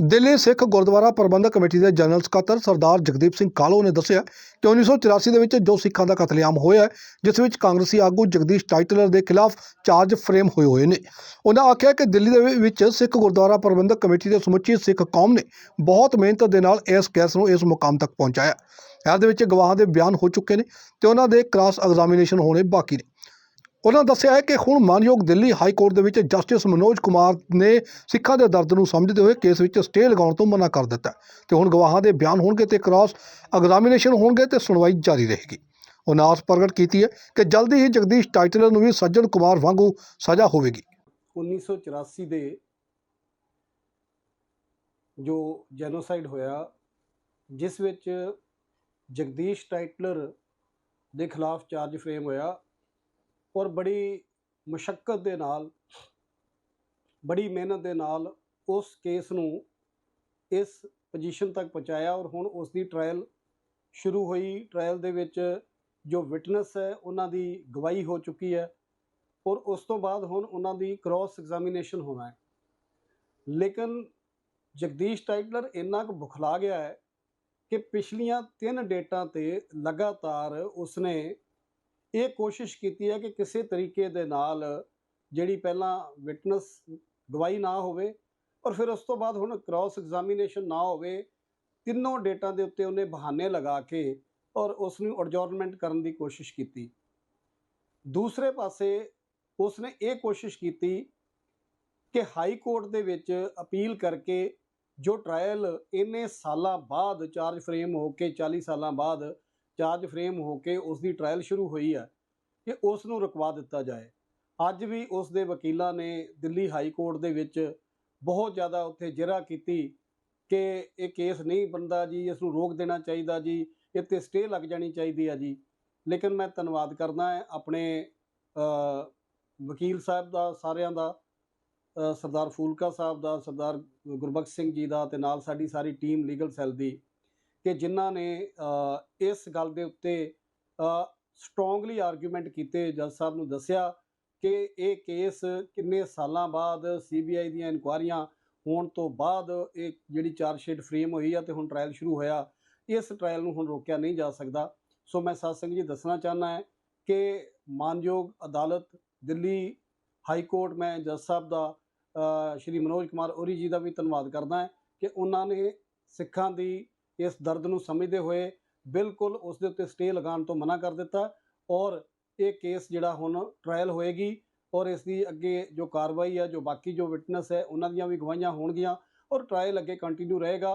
ਦਿੱਲੀ ਸਿੱਖ ਗੁਰਦੁਆਰਾ ਪ੍ਰਬੰਧਕ committee ਦੇ general ਸਕੱਤਰ ਸਰਦਾਰ ਜਗਦੀਪ ਸਿੰਘ ਕਾਲੋ ਨੇ ਦੱਸਿਆ ਕਿ 1984 ਦੇ ਵਿੱਚ ਜੋ ਸਿੱਖਾਂ ਦਾ ਕਤਲੇਆਮ ਹੋਇਆ ਜਿਸ ਵਿੱਚ ਕਾਂਗਰਸੀ ਆਗੂ ਜਗਦੀਸ਼ ਟਾਈਟਲਰ ਦੇ ਖਿਲਾਫ ਚਾਰਜ ਫਰੇਮ ਹੋਏ ਹੋਏ ਨੇ। ਉਹਨਾਂ ਆਖਿਆ ਕਿ ਦਿੱਲੀ ਦੇ ਵਿੱਚ ਸਿੱਖ ਗੁਰਦੁਆਰਾ ਪ੍ਰਬੰਧਕ ਕਮੇਟੀ ਦੇ ਸਮੁੱਚੀ ਸਿੱਖ ਕੌਮ ਨੇ ਬਹੁਤ ਮਿਹਨਤ ਦੇ ਨਾਲ ਇਸ ਕੇਸ ਨੂੰ ਇਸ ਮੁਕਾਮ ਤੱਕ ਪਹੁੰਚਾਇਆ। ਇਸ ਦੇ ਵਿੱਚ ਗਵਾਹਾਂ ਦੇ ਬਿਆਨ ਹੋ ਚੁੱਕੇ ਨੇ ਤੇ ਉਹਨਾਂ ਦੇ ਕ੍ਰਾਸ ਐਗਜ਼ਾਮੀਨੇਸ਼ਨ ਹੋਣੇ ਬਾਕੀ ਨੇ। ਉਹਨਾਂ ਦੱਸਿਆ ਹੈ ਕਿ ਹੁਣ ਮਾਨਯੋਗ ਦਿੱਲੀ ਹਾਈ ਕੋਰਟ ਦੇ ਵਿੱਚ ਜਸਟਿਸ ਮਨੋਜ ਕੁਮਾਰ ਨੇ ਸਿੱਖਾਂ ਦੇ ਦਰਦ ਨੂੰ ਸਮਝਦੇ ਹੋਏ ਕੇਸ ਵਿੱਚ ਸਟੇ ਲਗਾਉਣ ਤੋਂ ਮਨਾ ਕਰ ਦਿੱਤਾ ਹੈ ਤੇ ਹੁਣ ਗਵਾਹਾਂ ਦੇ ਬਿਆਨ ਹੋਣਗੇ ਤੇ ਕ੍ਰਾਸ ਐਗਜ਼ਾਮੀਨੇਸ਼ਨ ਹੋਣਗੇ ਤੇ ਸੁਣਵਾਈ ਜਾਰੀ ਰਹੇਗੀ। ਉਹਨਾਂ ਆਸ ਪ੍ਰਗਟ ਕੀਤੀ ਹੈ ਕਿ ਜਲਦੀ ਹੀ ਜਗਦੀਸ਼ ਟਾਈਟਲਰ ਨੂੰ ਵੀ ਸੱਜਣ ਕੁਮਾਰ ਵਾਂਗੂ ਸਜ਼ਾ ਹੋਵੇਗੀ। 1984 ਦੇ ਜੋ ਜੈਨੋਸਾਈਡ ਹੋਇਆ, ਜਿਸ ਵਿੱਚ ਜਗਦੀਸ਼ ਟਾਈਟਲਰ ਦੇ ਖਿਲਾਫ ਚਾਰਜ ਫਰੇਮ ਹੋਇਆ ਔਰ ਬੜੀ ਮੁਸ਼ਕਲ ਦੇ ਨਾਲ, ਬੜੀ ਮਿਹਨਤ ਦੇ ਨਾਲ ਉਸ ਕੇਸ ਨੂੰ ਇਸ ਪੋਜੀਸ਼ਨ ਤੱਕ ਪਹੁੰਚਾਇਆ ਔਰ ਹੁਣ ਉਸ ਦੀ ਟ੍ਰਾਇਲ ਸ਼ੁਰੂ ਹੋਈ। ਟ੍ਰਾਇਲ ਦੇ ਵਿੱਚ ਜੋ ਵਿਟਨੈਸ ਹੈ, ਉਹਨਾਂ ਦੀ ਗਵਾਹੀ ਹੋ ਚੁੱਕੀ ਹੈ ਔਰ ਉਸ ਤੋਂ ਬਾਅਦ ਹੁਣ ਉਹਨਾਂ ਦੀ ਕ੍ਰਾਸ ਐਗਜ਼ਾਮੀਨੇਸ਼ਨ ਹੋਣਾ ਹੈ। ਲੇਕਿਨ ਜਗਦੀਸ਼ ਟਾਈਟਲਰ ਇੰਨਾ ਕੁ ਬੁਖਲਾ ਗਿਆ ਹੈ ਕਿ ਪਿਛਲੀਆਂ ਤਿੰਨ ਡੇਟਾਂ ਤੇ ਲਗਾਤਾਰ ਉਸਨੇ ਇਹ ਕੋਸ਼ਿਸ਼ ਕੀਤੀ ਹੈ ਕਿ ਕਿਸੇ ਤਰੀਕੇ ਦੇ ਨਾਲ ਜਿਹੜੀ ਪਹਿਲਾਂ ਵਿਟਨੈਸ ਗਵਾਹੀ ਨਾ ਹੋਵੇ ਔਰ ਫਿਰ ਉਸ ਤੋਂ ਬਾਅਦ ਹੁਣ ਕ੍ਰਾਸ ਐਗਜ਼ਾਮੀਨੇਸ਼ਨ ਨਾ ਹੋਵੇ, ਤਿੰਨੋਂ ਡੇਟਾਂ ਦੇ ਉੱਤੇ ਉਹਨੇ ਬਹਾਨੇ ਲਗਾ ਕੇ ਔਰ ਉਸ ਨੂੰ ਅਡਜੋਰਨਮੈਂਟ ਕਰਨ ਦੀ ਕੋਸ਼ਿਸ਼ ਕੀਤੀ। ਦੂਸਰੇ ਪਾਸੇ ਉਸਨੇ ਇਹ ਕੋਸ਼ਿਸ਼ ਕੀਤੀ ਕਿ ਹਾਈ ਕੋਰਟ ਦੇ ਵਿੱਚ ਅਪੀਲ ਕਰਕੇ ਜੋ ਟ੍ਰਾਇਲ ਇੰਨੇ ਸਾਲਾਂ ਬਾਅਦ ਚਾਰਜ ਫਰੇਮ ਹੋ ਕੇ 40 ਸਾਲਾਂ ਬਾਅਦ ਚਾਰਜ ਫਰੇਮ ਹੋ ਕੇ ਉਸ ਦੀ ਟ੍ਰਾਇਲ ਸ਼ੁਰੂ ਹੋਈ ਹੈ ਕਿ ਉਸ ਨੂੰ ਰੁਕਵਾ ਦਿੱਤਾ ਜਾਏ। ਅੱਜ ਵੀ ਉਸ ਦੇ ਵਕੀਲਾਂ ਨੇ ਦਿੱਲੀ ਹਾਈ ਕੋਰਟ ਦੇ ਵਿੱਚ ਬਹੁਤ ਜ਼ਿਆਦਾ ਉੱਥੇ ਜਿਰਾ ਕੀਤੀ ਕਿ ਇਹ ਕੇਸ ਨਹੀਂ ਬੰਦਾ ਜੀ ਇਸ ਨੂੰ ਰੋਕ ਦੇਣਾ ਚਾਹੀਦਾ ਜੀ, ਇਹ ਤੇ ਸਟੇ ਲੱਗ ਜਾਣੀ ਚਾਹੀਦੀ ਹੈ ਜੀ। ਲੇਕਿਨ ਮੈਂ ਧੰਨਵਾਦ ਕਰਦਾ ਹਾਂ ਆਪਣੇ ਵਕੀਲ ਸਾਹਿਬ ਦਾ, ਸਾਰਿਆਂ ਦਾ ਸਰਦਾਰ ਫੂਲਕਾ ਸਾਹਿਬ ਦਾ, ਸਰਦਾਰ ਗੁਰਬਖਸ਼ ਸਿੰਘ ਜੀ ਦਾ ਤੇ ਨਾਲ ਸਾਡੀ ਸਾਰੀ ਟੀਮ ਲੀਗਲ ਸੈੱਲ ਦੀ ਕਿ ਜਿਨ੍ਹਾਂ ਨੇ ਇਸ ਗੱਲ ਦੇ ਉੱਤੇ ਸਟਰੋਂਗਲੀ ਆਰਗੂਮੈਂਟ ਕੀਤੇ, ਜੱਜ ਸਾਹਿਬ ਨੂੰ ਦੱਸਿਆ ਕਿ ਇਹ ਕੇਸ ਕਿੰਨੇ ਸਾਲਾਂ ਬਾਅਦ ਸੀਬੀਆਈ ਦੀਆਂ ਇਨਕੁਆਰੀਆਂ ਹੋਣ ਤੋਂ ਬਾਅਦ ਇਹ ਜਿਹੜੀ ਚਾਰਜ ਸ਼ੀਟ ਫਰੇਮ ਹੋਈ ਆ ਤੇ ਹੁਣ ਟ੍ਰਾਇਲ ਸ਼ੁਰੂ ਹੋਇਆ, ਇਸ ਟ੍ਰਾਇਲ ਨੂੰ ਹੁਣ ਰੋਕਿਆ ਨਹੀਂ ਜਾ ਸਕਦਾ। ਸੋ ਮੈਂ ਸਾਧ ਜੀ ਦੱਸਣਾ ਚਾਹੁੰਦਾ ਹੈ ਕਿ ਮਾਨਯੋਗ ਅਦਾਲਤ, ਦਿੱਲੀ ਹਾਈ ਕੋਰਟ, ਮੈਂ ਜੱਜ ਸਾਹਿਬ ਦਾ ਸ਼੍ਰੀ ਮਨੋਜ ਕੁਮਾਰ ਔਰੀ ਜੀ ਦਾ ਵੀ ਧੰਨਵਾਦ ਕਰਦਾ ਹਾਂ ਕਿ ਉਹਨਾਂ ਨੇ ਸਿੱਖਾਂ ਦੀ ਇਸ ਦਰਦ ਨੂੰ ਸਮਝਦੇ ਹੋਏ ਬਿਲਕੁਲ ਉਸ ਦੇ ਉੱਤੇ ਸਟੇ ਲਗਾਉਣ ਤੋਂ ਮਨਾ ਕਰ ਦਿੱਤਾ ਔਰ ਇਹ ਕੇਸ ਜਿਹੜਾ ਹੁਣ ਟ੍ਰਾਇਲ ਹੋਏਗੀ ਔਰ ਇਸ ਦੀ ਅੱਗੇ ਜੋ ਕਾਰਵਾਈ ਹੈ ਜੋ ਬਾਕੀ ਜੋ ਵਿਟਨੈਸ ਹੈ, ਉਹਨਾਂ ਦੀਆਂ ਵੀ ਗਵਾਹੀਆਂ ਹੋਣਗੀਆਂ ਔਰ ਟ੍ਰਾਇਲ ਅੱਗੇ ਕੰਟੀਨਿਊ ਰਹੇਗਾ।